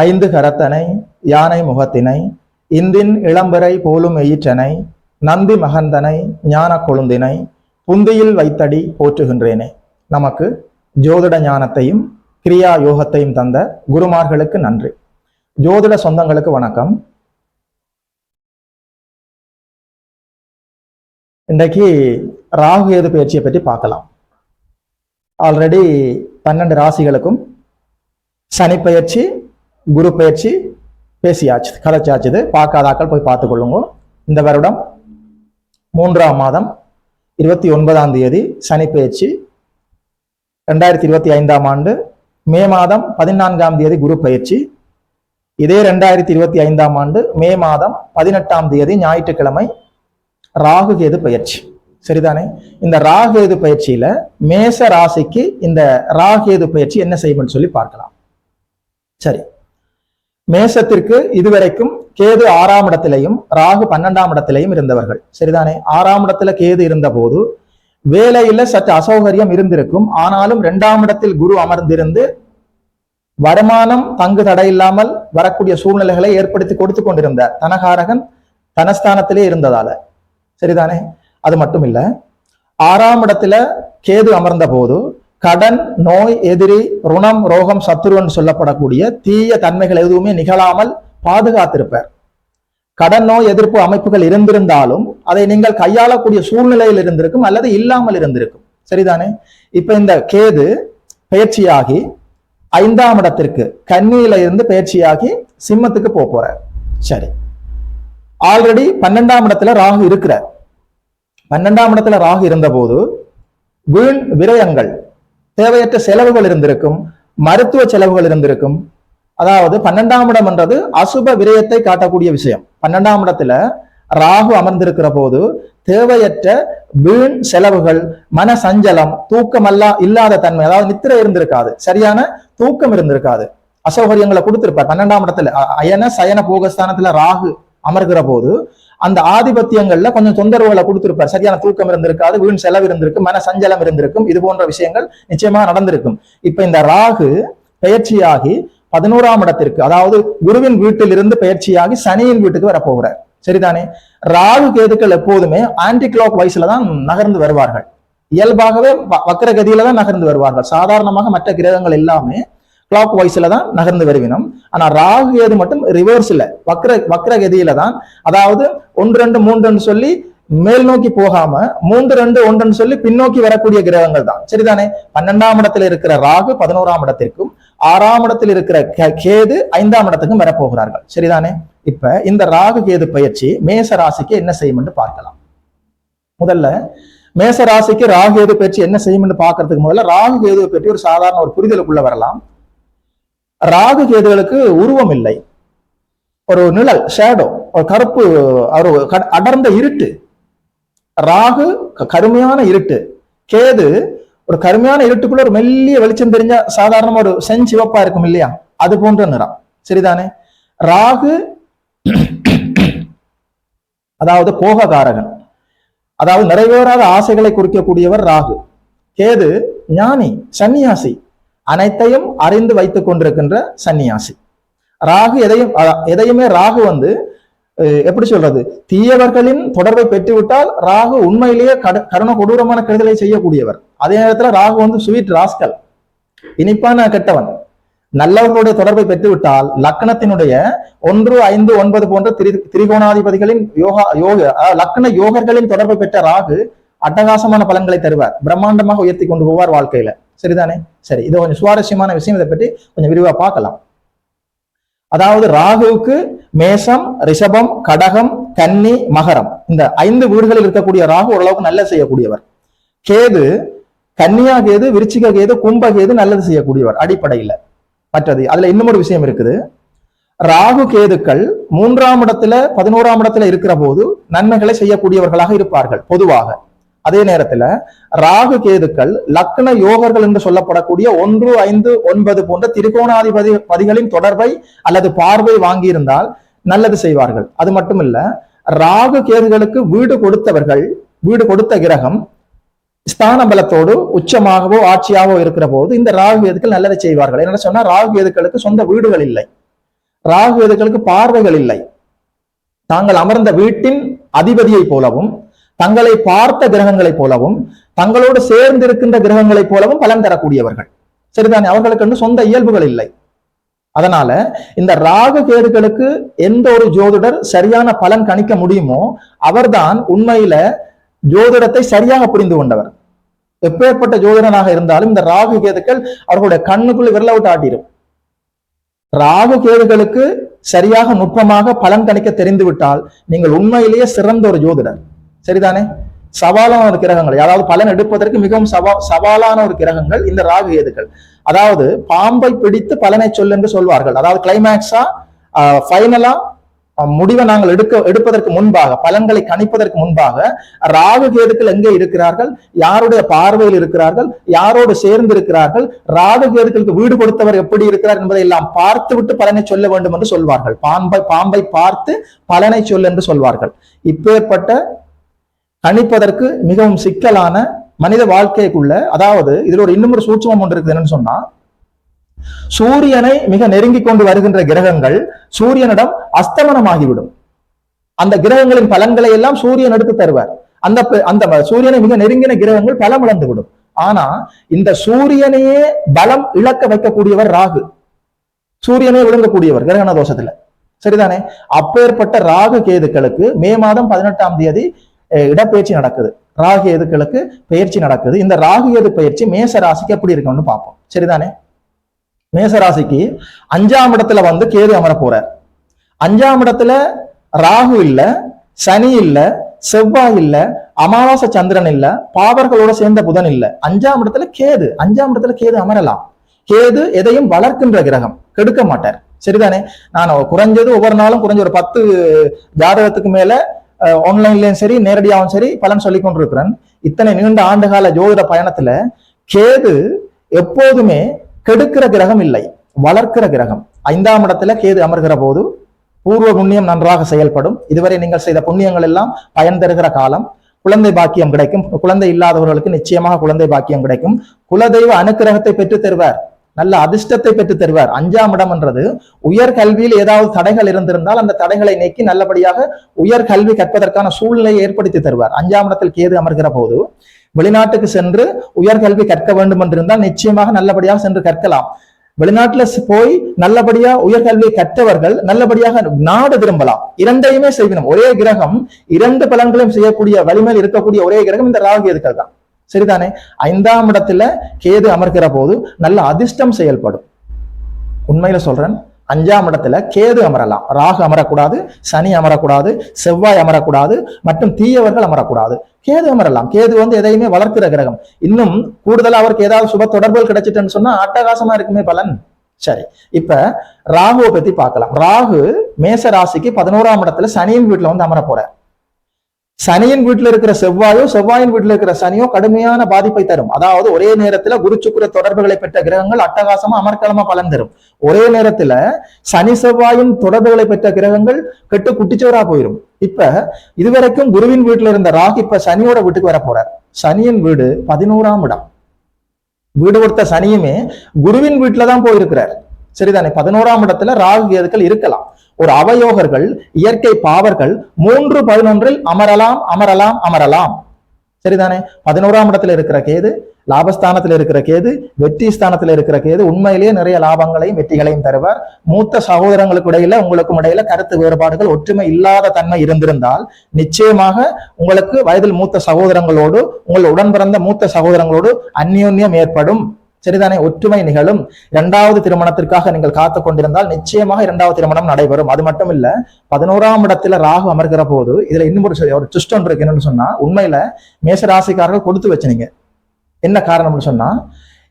ஐந்து கரத்தனை யானை முகத்தினை இந்தின் இளம்பரை போலும் எயிற்றனை நந்தி மகந்தனை ஞான கொழுந்தினை புந்தியில் வைத்தடி போற்றுகின்றேனே. நமக்கு ஜோதிட ஞானத்தையும் கிரியா யோகத்தையும் தந்த குருமார்களுக்கு நன்றி. ஜோதிட சொந்தங்களுக்கு வணக்கம். இன்றைக்கு ராகு ஏது பயிற்சியை பற்றி பார்க்கலாம். ஆல்ரெடி பன்னெண்டு ராசிகளுக்கும் சனி பயிற்சி குரு பயிற்சி பேசியாச்சு கதைச்சாச்சுது பார்க்காதாக்கள் போய் பார்த்துக்கொள்ளுங்க. இந்த வருடம் மூன்றாம் மாதம் இருபத்தி ஒன்பதாம் தேதி சனி பயிற்சி ரெண்டாயிரத்தி இருபத்தி ஐந்தாம் ஆண்டு மே மாதம் பதினான்காம் தேதி குரு பயிற்சி இதே ரெண்டாயிரத்தி இருபத்தி ஐந்தாம் ஆண்டு மே மாதம் பதினெட்டாம் தேதி ஞாயிற்றுக்கிழமை ராகு கேது பயிற்சி சரிதானே? இந்த ராகு கேது பயிற்சியில மேச ராசிக்கு இந்த ராகு கேது பயிற்சி என்ன செய்யும்னு சொல்லி பார்க்கலாம். சரி. மேசத்திற்கு இதுவரைக்கும் கேது ஆறாம் இடத்திலையும் ராகு பன்னெண்டாம் இடத்திலையும் இருந்தவர்கள். சரிதானே? ஆறாம் இடத்துல கேது இருந்த போது வேலையில சற்று அசௌகரியம் இருந்திருக்கும். ஆனாலும் இரண்டாம் இடத்தில் குரு அமர்ந்திருந்து வருமானம் தங்கு தடை இல்லாமல் வரக்கூடிய சூழ்நிலைகளை ஏற்படுத்தி கொடுத்து கொண்டிருந்தார். தனகாரகன் தனஸ்தானத்திலே இருந்ததால. சரிதானே? அது மட்டும் இல்ல ஆறாம் இடத்துல கேது அமர்ந்த போது கடன் நோய் எதிரி ருணம் ரோகம் சத்துருவன் சொல்லப்படக்கூடிய தீய தன்மைகள் எதுவுமே நிகழாமல் பாதுகாத்திருப்பார். கடன் நோய் எதிர்ப்பு அமைப்புகள் இருந்திருந்தாலும் அதை நீங்கள் கையாளக்கூடிய சூழ்நிலையில் இருந்திருக்கும் அல்லது இல்லாமல் இருந்திருக்கும். சரிதானே? இப்ப இந்த கேது பயிற்சியாகி ஐந்தாம் இடத்திற்கு கன்னியில இருந்து பயிற்சியாகி சிம்மத்துக்கு போக போறார். சரி. ஆல்ரெடி பன்னெண்டாம் இடத்துல ராகு இருக்கிறார். பன்னெண்டாம் இடத்துல ராகு இருந்தபோது வீண் விரயங்கள் தேவையற்ற செலவுகள் இருந்திருக்கும் மருத்துவ செலவுகள் இருந்திருக்கும். அதாவது பன்னெண்டாம் இடம் என்றது அசுப விரயத்தை காட்டக்கூடிய விஷயம். பன்னெண்டாம் இடத்துல ராகு அமர்ந்திருக்கிற போது தேவையற்ற வீண் செலவுகள் மன சஞ்சலம் தூக்கம் அல்லா இல்லாத தன்மை அதாவது நித்திரை இருந்திருக்காது சரியான தூக்கம் இருந்திருக்காது. அசௌகரியங்களை கொடுத்திருப்பார். பன்னெண்டாம் இடத்துல அயன சயன போகஸ்தானத்துல ராகு அமர்கிற போது அந்த ஆதிபத்தியங்கள்ல கொஞ்சம் தொந்தரவுகளை கொடுத்திருப்பார். சரியான தூக்கம் இருந்திருக்காது வீண் செலவு இருந்திருக்கும் மன சஞ்சலம் இருந்திருக்கும். இது போன்ற விஷயங்கள் நிச்சயமா நடந்திருக்கும். இப்ப இந்த ராகு பயிற்சியாகி பதினோராம் இடத்திற்கு அதாவது குருவின் வீட்டிலிருந்து பயிற்சியாகி சனியின் வீட்டுக்கு வரப்போகிறார். சரிதானே? ராகு கேதுக்கள் எப்போதுமே ஆன்டி கிளாக் வயசுல தான் நகர்ந்து வருவார்கள். இயல்பாகவே வ- கதியில தான் நகர்ந்து வருவார்கள். சாதாரணமாக மற்ற கிரகங்கள் எல்லாமே கிளாக் வைஸ்ல தான் நகர்ந்து வருவினம். ஆனா ராகு கேது மட்டும் ரிவர்ஸ்ல வக்ர வக்ர கதியில தான் அதாவது ஒன்று ரெண்டு மூன்றுன்னு சொல்லி மேல் நோக்கி போகாம மூன்று ரெண்டு ஒன்றுன்னு சொல்லி பின்னோக்கி வரக்கூடிய கிரகங்கள் தான். சரிதானே? பன்னெண்டாம் இடத்துல இருக்கிற ராகு பதினோராம் இடத்திற்கும் ஆறாம் இடத்தில் இருக்கிற கே- கேது ஐந்தாம் இடத்துக்கும் வரப்போகிறார்கள். சரிதானே? இப்ப இந்த ராகு கேது பயிற்சி மேச ராசிக்கு என்ன செய்யும் என்று பார்க்கலாம். முதல்ல மேச ராசிக்கு ராகு கேது பயிற்சி என்ன செய்யும் என்று பார்க்கறதுக்கு முதல்ல ராகு கேதுவை பற்றி ஒரு சாதாரண ஒரு புரிதலுக்குள்ள வரலாம். ராகு கேதுகளுக்கு உருவம் இல்லை. ஒரு நிழல் ஷேடோ ஒரு கருப்பு ஒரு அடர்ந்த இருட்டு. ராகு கருமையான இருட்டு. கேது ஒரு கருமையான இருட்டுக்குள்ள ஒரு மெல்லிய வெளிச்சம் தெரிஞ்ச சாதாரணமா ஒரு செஞ்சிவப்பா இருக்கும் இல்லையா? அது போன்ற நிறம். சரிதானே? ராகு அதாவது போககாரகன் அதாவது நிறைவேறாத ஆசைகளை குறிக்கக்கூடியவர் ராகு. கேது ஞானி சன்னியாசி அனைத்தையும் அறிந்து வைத்துக் கொண்டிருக்கின்ற சன்னியாசி ராகு எதையும் எதையுமே ராகு வந்து எப்படி சொல்றது? தீயவர்களின் தொடர்பை பெற்றுவிட்டால் ராகு உண்மையிலேயே கருண கொடூரமான கருதலை செய்யக்கூடியவர். அதே நேரத்துல ராகு வந்து ஸ்வீட் ராஸ்கல் இனிப்பான கெட்டவன். நல்லவர்களுடைய தொடர்பை பெற்றுவிட்டால் லக்னத்தினுடைய ஒன்று ஐந்து ஒன்பது போன்ற திரி திரிகோணாதிபதிகளின் யோகா யோக லக்ன யோகர்களின் தொடர்பை பெற்ற ராகு அட்டகாசமான பலன்களை தருவார். பிரம்மாண்டமாக உயர்த்தி கொண்டு போவார் வாழ்க்கையில. சரிதானே? சரி இது கொஞ்சம் சுவாரஸ்யமான விஷயம். இதை பற்றி கொஞ்சம் விரிவா பார்க்கலாம். அதாவது ராகுவுக்கு மேஷம் ரிஷபம் கடகம் கன்னி மகரம். இந்த ஐந்து வீடுகளில் இருக்கக்கூடிய ராகு ஓரளவுக்கு நல்லது செய்யக்கூடியவர். கேது கன்னியா கேது விருச்சிக கேது கும்ப கேது நல்லது செய்யக்கூடியவர் அடிப்படையில. மற்றது அதுல இன்னும் ஒரு விஷயம் இருக்குது. ராகு கேதுக்கள் மூன்றாம் இடத்துல பதினோராம் இடத்துல இருக்கிற போது நன்மைகளை செய்யக்கூடியவர்களாக இருப்பார்கள் பொதுவாக. அதே நேரத்துல ராகு கேதுக்கள் லக்ன யோகர்கள் என்று சொல்லப்படக்கூடிய ஒன்று ஐந்து ஒன்பது போன்ற திரிகோணாதிபதி பதிகளின் தொடர்பை அல்லது பார்வை வாங்கியிருந்தால் நல்லது செய்வார்கள். அது மட்டும் இல்ல ராகு கேதுகளுக்கு வீடு கொடுத்தவர்கள் வீடு கொடுத்த கிரகம் ஸ்தான பலத்தோடு உச்சமாகவோ ஆட்சியாகவோ இருக்கிற போது இந்த ராகு கேதுக்கள் நல்லதை செய்வார்கள். என்ன சொன்னா ராகு கேதுக்களுக்கு சொந்த வீடுகள் இல்லை. ராகு கேதுக்களுக்கு பார்வைகள் இல்லை. தாங்கள் அமர்ந்த வீட்டின் அதிபதியை போலவும் தங்களை பார்த்த கிரகங்களைப் போலவும் தங்களோடு சேர்ந்திருக்கின்ற கிரகங்களைப் போலவும் பலன் தரக்கூடியவர்கள். சரிதானே? அவர்களுக்கு சொந்த இயல்புகள் இல்லை. அதனால இந்த ராகு கேதுகளுக்கு எந்த ஒரு ஜோதிடர் சரியான பலன் கணிக்க முடியுமோ அவர்தான் உண்மையில ஜோதிடத்தை சரியாக புரிந்து கொண்டவர். எப்பேற்பட்ட ஜோதிடனாக இருந்தாலும் இந்த ராகு கேதுக்கள் அவர்களுடைய கண்ணுக்குள்ள விரல விட்டு ஆட்டிடும் ராகு கேதுகளுக்கு சரியாக நுட்பமாக பலன் கணிக்க தெரிந்துவிட்டால் நீங்கள் உண்மையிலேயே சிறந்த ஒரு ஜோதிடர். சரிதானே? சவாலான ஒரு கிரகங்கள். அதாவது பலன் எடுப்பதற்கு மிகவும் சவா சவாலான ஒரு கிரகங்கள் இந்த ராகு ஏதுகள் அதாவது பாம்பை பிடித்து பலனை சொல் என்று சொல்வார்கள். அதாவது கிளைமேக்ஸா ஃபைனலா முடிவை நாங்கள் எடுக்க எடுப்பதற்கு முன்பாக பலன்களை கணிப்பதற்கு முன்பாக ராகு கேதுக்கள் எங்கே இருக்கிறார்கள்? யாருடைய பார்வையில் இருக்கிறார்கள்? யாரோடு சேர்ந்து இருக்கிறார்கள் ராகு கேதுக்களுக்கு வீடு கொடுத்தவர் எப்படி இருக்கிறார் என்பதை எல்லாம் பார்த்து விட்டு பலனை சொல்ல வேண்டும் என்று சொல்வார்கள். பாம்பை பாம்பை பார்த்து பலனை சொல் என்று சொல்வார்கள். இப்பேற்பட்ட கணிப்பதற்கு மிகவும் சிக்கலான மனித வாழ்க்கைக்குள்ள அதாவது இதுல ஒரு இன்னும் ஒரு சூட்சமம் ஒன்று இருக்குது என்னன்னு சொன்னா சூரியனை மிக நெருங்கி கொண்டு வருகின்ற கிரகங்கள் சூரியனிடம் அஸ்தமனமாகிவிடும். அந்த கிரகங்களின் பலன்களை எல்லாம் சூரியன் எடுத்து தருவார். அந்த அந்த சூரியனை மிக நெருங்கின கிரகங்கள் பலம் இழந்து விடும் ஆனா இந்த சூரியனையே பலம் இழக்க வைக்கக்கூடியவர் ராகு. சூரியனை விழுங்கக்கூடியவர் கிரகண தோஷத்துல. சரிதானே? அப்பேற்பட்ட ராகு கேதுக்களுக்கு மே மாதம் பதினெட்டாம் தேதி இடப்பெயர்ச்சி நடக்குது. ராகு எதுக்களுக்கு பயிற்சி நடக்குது. இந்த ராகு எது பயிற்சி மேச ராசிக்கு எப்படி இருக்கும்னு பார்ப்போம். சரிதானே? மேச ராசிக்கு அஞ்சாம் இடத்துல வந்து கேது அமர போறார். அஞ்சாம் இடத்துல ராகு இல்ல சனி இல்ல செவ்வாய் இல்ல அமாவாசை சந்திரன் இல்ல பாவர்களோட சேர்ந்த புதன் இல்ல. அஞ்சாம் இடத்துல கேது. அஞ்சாம் இடத்துல கேது அமரலாம். கேது எதையும் வளர்க்கின்ற கிரகம். கெடுக்க மாட்டார். சரிதானே? நான் குறைஞ்சது ஒவ்வொரு நாளும் குறைஞ்ச ஒரு பத்து ஜாதகத்துக்கு மேல ஆன்லைன்லயும் சரி நேரடியாகவும் சரி பலன் சொல்லி கொண்டிருக்கிறேன். இத்தனை நீண்ட ஆண்டுகால ஜோதிட பயணத்துல கேது எப்போதுமே கெடுக்கிற கிரகம் இல்லை வளர்க்கிற கிரகம். ஐந்தாம் இடத்துல கேது அமர்கிற போது பூர்வ புண்ணியம் நன்றாக செயல்படும். இதுவரை நீங்கள் செய்த புண்ணியங்கள் எல்லாம் பயன் தருகிற காலம். குழந்தை பாக்கியம் கிடைக்கும். குழந்தை இல்லாதவர்களுக்கு நிச்சயமாக குழந்தை பாக்கியம் கிடைக்கும். குலதெய்வ அனுக்கிரகத்தை பெற்று தருவார். நல்ல அதிர்ஷ்டத்தை பெற்று தருவார். அஞ்சாம் இடம் என்றது உயர் கல்வியில் ஏதாவது தடைகள் இருந்திருந்தால் அந்த தடைகளை நீக்கி நல்லபடியாக உயர் கல்வி கற்பதற்கான சூழ்நிலையை ஏற்படுத்தி தருவார். அஞ்சாம் இடத்தில் கேது அமர்கிற போது வெளிநாட்டுக்கு சென்று உயர்கல்வி கற்க வேண்டும் என்றிருந்தால் நிச்சயமாக நல்லபடியாக சென்று கற்கலாம். வெளிநாட்டுல போய் நல்லபடியா உயர்கல்வியை கற்றவர்கள் நல்லபடியாக நாடு திரும்பலாம். இரண்டையுமே செய்யணும். ஒரே கிரகம் இரண்டு பலன்களையும் செய்யக்கூடிய வலிமையில் இருக்கக்கூடிய ஒரே கிரகம் இந்த ராகு எதுக்கள் தான் சரிதானே? ஐந்தாம் இடத்துல கேது அமர்கிற போது நல்ல அதிர்ஷ்டம் செயல்படும். உண்மையில சொல்றேன் அஞ்சாம் இடத்துல கேது அமரலாம். ராகு அமரக்கூடாது சனி அமரக்கூடாது செவ்வாய் அமரக்கூடாது மற்றும் தீயவர்கள் அமரக்கூடாது. கேது அமரலாம். கேது வந்து எதையுமே வளர்க்கிற கிரகம். இன்னும் கூடுதலா அவருக்கு ஏதாவது சுப தொடர்புகள் கிடைச்சிட்டுன்னு சொன்னா அட்டகாசமா இருக்குமே பலன். சரி இப்ப ராகுவை பத்தி பார்க்கலாம். ராகு மேச ராசிக்கு பதினோராம் இடத்துல சனியின் வீட்டுல வந்து அமர போறார். சனியின் வீட்டுல இருக்கிற செவ்வாயோ செவ்வாயின் வீட்டில் இருக்கிற சனியோ கடுமையான பாதிப்பை தரும். அதாவது ஒரே நேரத்துல குரு சுக்கர தொடர்புகளை பெற்ற கிரகங்கள் அட்டகாசமா அமர்க்கலமா பலன் தரும் ஒரே நேரத்துல சனி செவ்வாயின் தொடர்புகளை பெற்ற கிரகங்கள் கெட்டு குட்டிச்சோரா போயிடும் இப்ப இதுவரைக்கும் குருவின் வீட்டுல இருந்த ராகு இப்ப சனியோட வீட்டுக்கு வர போறார். சனியின் வீடு பதினோராம் இடம். வீடு கொடுத்த சனியுமே குருவின் வீட்டுல தான் போயிருக்கிறார். சரிதானே? பதினோராம் இடத்துல ராகு கேதுக்கள் இருக்கலாம். ஒரு அவயோகர்கள் இயற்கை பாவர்கள் மூன்று பதினொன்றில் அமரலாம் அமரலாம் அமரலாம். சரிதானே? பதினோராம் இடத்துல இருக்கிற கேது லாபஸ்தானத்துல இருக்கிற கேது வெற்றி ஸ்தானத்துல இருக்கிற கேது உண்மையிலேயே நிறைய லாபங்களையும் வெற்றிகளையும் தருவார். மூத்த சகோதரங்களுக்கு இடையில உங்களுக்கும் இடையில கருத்து வேறுபாடுகள் ஒற்றுமை இல்லாத தன்மை இருந்திருந்தால் நிச்சயமாக உங்களுக்கு வயதில் மூத்த சகோதரங்களோடு உங்கள் உடன் பிறந்த மூத்த சகோதரங்களோடு அந்யோன்யம் ஏற்படும். சரிதானே? ஒற்றுமை நிகழும். இரண்டாவது திருமணத்திற்காக நீங்கள் காத்து கொண்டிருந்தால் நிச்சயமாக இரண்டாவது திருமணம் நடைபெறும். அது மட்டும் இல்ல பதினோராம் இடத்துல ராகு அமர்கிற போது இதுல இன்னும் ஒரு ஒரு twist ஒன்று இருக்கு. என்னன்னு சொன்னா உண்மையில மேசராசிக்காரர்கள் கொடுத்து வச்சுனீங்க. என்ன காரணம்னு சொன்னா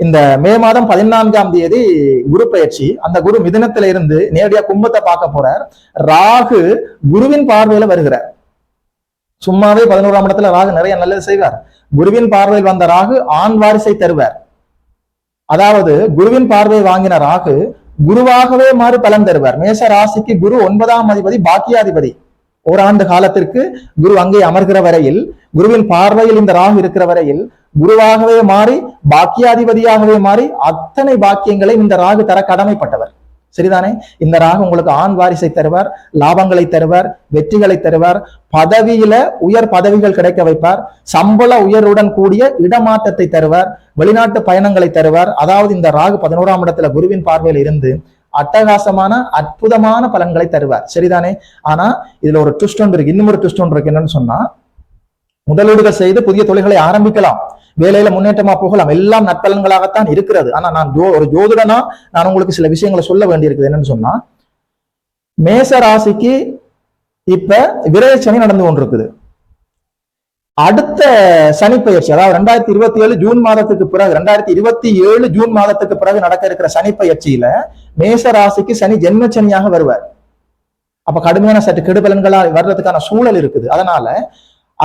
இந்த மே மாதம் பதினான்காம் தேதி குரு பயிற்சி அந்த குரு மிதினத்துல இருந்து நேரடியா கும்பத்தை பார்க்க போறார். ராகு குருவின் பார்வையில வருகிறார். சும்மாவே பதினோராம் இடத்துல ராகு நிறைய நல்லது செய்வார். குருவின் பார்வையில் வந்த ராகு ஆண் வாரிசை தருவார். அதாவது குருவின் பார்வை வாங்கின ராகு குருவாகவே மாறி பலன் தருவார். மேச ராசிக்கு குரு ஒன்பதாம் அதிபதி பாக்கியாதிபதி. ஓராண்டு காலத்திற்கு குரு அங்கே அமர்கிற வரையில் குருவின் பார்வையில் இந்த ராகு இருக்கிற வரையில் குருவாகவே மாறி பாக்கியாதிபதியாகவே மாறி அத்தனை பாக்கியங்களை இந்த ராகு தர கடமைப்பட்டவர். சரிதானே? இந்த ராகு உங்களுக்கு ஆண் வாரிசை தருவார் லாபங்களை தருவார் வெற்றிகளை தருவார் பதவியில உயர் பதவிகள் கிடைக்க வைப்பார் சம்பள உயர்வுடன் கூடிய இடமாற்றத்தை தருவார் வெளிநாட்டு பயணங்களை தருவார். அதாவது இந்த ராகு பதினோராம் இடத்துல குருவின் பார்வையில் இருந்து அட்டகாசமான அற்புதமான பலன்களை தருவார். சரிதானே? ஆனா இதுல ஒரு ட்விஸ்ட் ஒன்று இருக்கு. இன்னும் ஒரு ட்விஸ்ட் ஒன்று இருக்கு. என்னன்னு சொன்னா முதலீடுகள் செய்து புதிய தொழில்களை ஆரம்பிக்கலாம். வேலையில முன்னேற்றமா போகலாம். எல்லாம் நற்பலன்களாகத்தான் இருக்கிறது. ஆனா நான் ஜோ ஒரு ஜோதிடனா நான் உங்களுக்கு சில விஷயங்களை சொல்ல வேண்டியிருக்குது. என்னன்னு சொன்னா மேச ராசிக்கு இப்ப விரைச்சனி நடந்து கொண்டிருக்குது. அடுத்த சனி பயிற்சி அதாவது ரெண்டாயிரத்தி இருபத்தி ஏழு ஜூன் மாதத்துக்கு பிறகு ரெண்டாயிரத்தி இருபத்தி ஏழு ஜூன் மாதத்துக்கு பிறகு நடக்க இருக்கிற சனிப்பயிற்சியில மேச ராசிக்கு சனி ஜென்ம சனியாக வருவார். அப்ப கடுமையான சற்று கெடுபலன்களா வர்றதுக்கான சூழல் இருக்குது. அதனால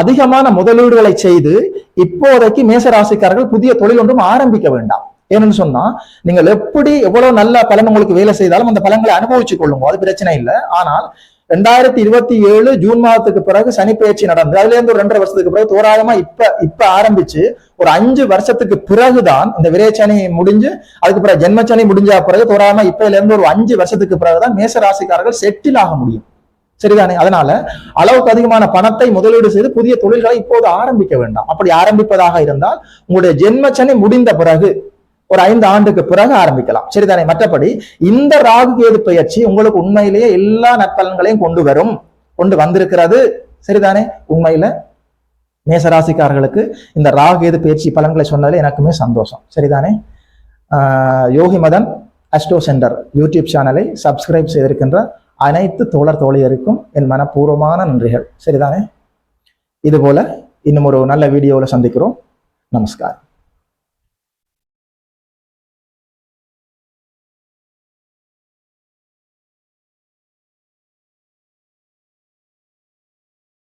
அதிகமான முதலீடுகளை செய்து இப்போதைக்கு மேச ராசிக்காரர்கள் புதிய தொழில் ஒன்றும் ஆரம்பிக்க வேண்டாம். ஏன்னு சொன்னா நீங்கள் எப்படி எவ்வளவு நல்ல பலன் உங்களுக்கு வேலை செய்தாலும் அந்த பலன்களை அனுபவிச்சு கொள்ளுங்க. அது பிரச்சனை இல்லை. ஆனால் ரெண்டாயிரத்தி இருபத்தி ஏழு ஜூன் மாதத்துக்கு பிறகு சனி பயிற்சி நடந்து அதுல இருந்து ஒரு ரெண்டரை வருஷத்துக்கு பிறகு தோராயமா இப்ப இப்ப ஆரம்பிச்சு ஒரு அஞ்சு வருஷத்துக்கு பிறகுதான் இந்த விரைச்சனி முடிஞ்சு அதுக்கு பிறகு ஜென்மச்சனி முடிஞ்ச பிறகு தோராயமா இப்பல இருந்து ஒரு அஞ்சு வருஷத்துக்கு பிறகுதான் மேச ராசிக்காரர்கள் செட்டில் ஆக முடியும். சரிதானே? அதனால அளவுக்கு அதிகமான பணத்தை முதலீடு செய்து புதிய தொழில்களை இப்போது ஆரம்பிக்க வேண்டாம். அப்படி ஆரம்பிப்பதாக இருந்தால் உங்களுடைய ஜென்மச்சனை முடிந்த பிறகு ஒரு ஐந்து ஆண்டுக்கு பிறகு ஆரம்பிக்கலாம். சரிதானே? மற்றபடி இந்த ராகு கேது பயிற்சி உங்களுக்கு உண்மையிலேயே எல்லா நற்பலன்களையும் கொண்டு வரும். கொண்டு வந்திருக்கிறது. சரிதானே? உண்மையில மேசராசிக்காரர்களுக்கு இந்த ராகு கேது பயிற்சி பலன்களை சொன்னதில் எனக்குமே சந்தோஷம். சரிதானே? Yogi Madhan astro centre YouTube சேனலை சப்ஸ்கிரைப் செய்திருக்கின்ற அனைத்து தோழர் தோழியருக்கும் என் மனப்பூர்வமான நன்றிகள். சரிதானே? இதுபோல இன்னும் ஒரு நல்ல வீடியோவில் சந்திக்கிறோம். நமஸ்காரம்.